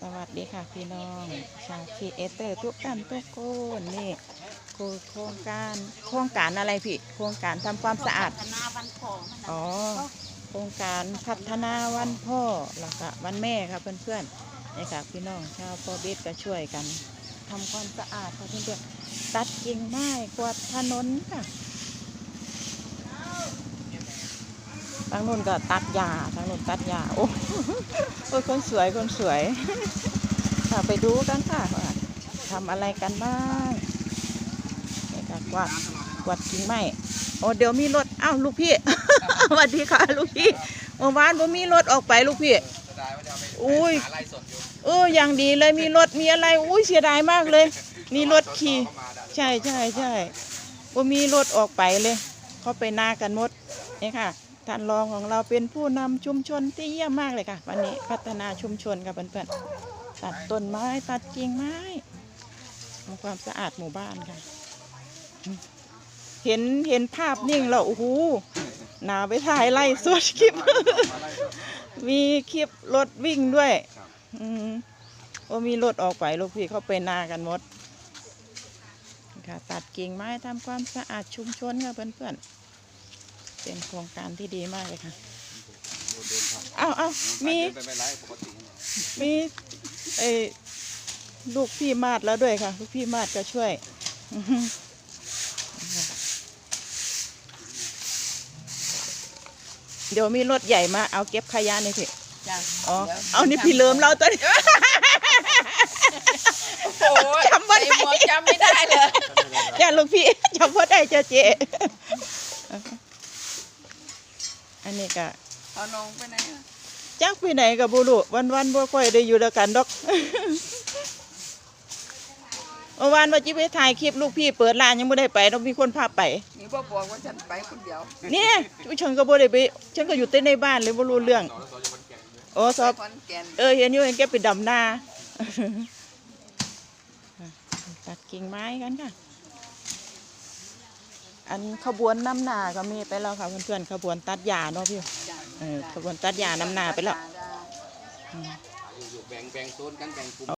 สวัสดีค่ะพี่น้อง ชาวคีเอเตอร์ทุกท่านทุกคนนี่คือโครงการโครงการอะไรพี่ โครงการทำความสะอาด พัฒนาวันของมันอ๋อ โครงการพัฒนาวันพ่อแล้วก็วันแม่ค่ะเพื่อนๆนี่ค่ะพี่น้องชาวปอบิดก็ช่วยกันทำความสะอาดค่ะเพื่อนๆตัดกิ่งไม้กวาดถนนค่ะ ทางนู้นก็ตัดหญ้าทางนู้นตัดหญ้าโอ้โอ้ยคนสวยคนสวยค่ะไปดูกันค่ะว่าทำอะไรกันบ้างนี่ค่ะกวาดกวาดกิ่งไม้โอ้เดี๋ยวมีรถอ้าวลูกพี่สวัสดีค่ะ ลูกพี่เมื่อวานผมมีรถออกไปลูกพี่อุ้ยหาไล่สดอยู่เอออย่างดีเลยมีรถมีอะไรอุ้ยเสียดายมากเลย มีรถขี่เข้ามาได้ใช่ใช่ใช่ผมมีรถออกไปเลย เขาไปนากันหมดนี่ค่ะ ท่านรองของเราเป็นผู้นำชุมชนที่เยี่ยมมากเลยค่ะ วันนี้พัฒนาชุมชนกับเพื่อนๆตัดต้นไม้ตัดกิ่งไม้ทำความสะอาดหมู่บ้านค่ะ เห็นเห็นภาพนิ่งแล้วโอ้โหหนาไปถ่ายไล่สดคลิป มีคลิปรถวิ่งด้วย อืมโอ้มีรถออกไปลูกพี่เขาไปนากันหมดค่ะตัดกิ่งไม้ทำความสะอาดชุมชนค่ะเพื่อนๆ เป็นโครงการที่ดีมากเลยค่ะอ้าวอ้าวมีเดินไปไม่ไล่ปกติมีเออลูกพี่มาดแล้วด้วยค่ะ ลูกพี่มาดก็ช่วยอื้อหือเดี๋ยวมีรถใหญ่มาเอาเก็บขยะนี่พี่จ้ะอ๋อ เอานี่พี่เลิมเราตัวนี้โอ้ยจำบ่ได้ใส่หมวกจำไม่ได้เลยอย่าลูกพี่จำพอได้เจ้าเจ อันนี้ก็เอาน้องไปไหนอะจักไปไหนกับบุรุวันวันๆบ่ค่อยได้อยู่ด้วยกันดอกเมื่อวานว่าจิไปถ่ายคลิปลูกพี่เปิดร้านยังไม่ได้ไปต้องมีคนพาไปนี่บ่บอกว่าฉันไปคนเดียวเนี่ยฉันก็บ่ได้ไปฉันก็อยู่แต่ในบ้านเลยบ่รู้เรื่องโอ้สอบไปขอนแก่นเออเห็นอยู่เห็นแกไปดำนาตัดกิ่งไม้กันค่ะ อันขบวนน้ำหนาก็มีไปแล้วค่ะเพื่อนๆขบวนตัดหญ้าเนาะพี่เออขบวนตัดหญ้าน้ำหนาไปแล้ว แบ่งแบ่งโซนกันแบ่งกลุ่ม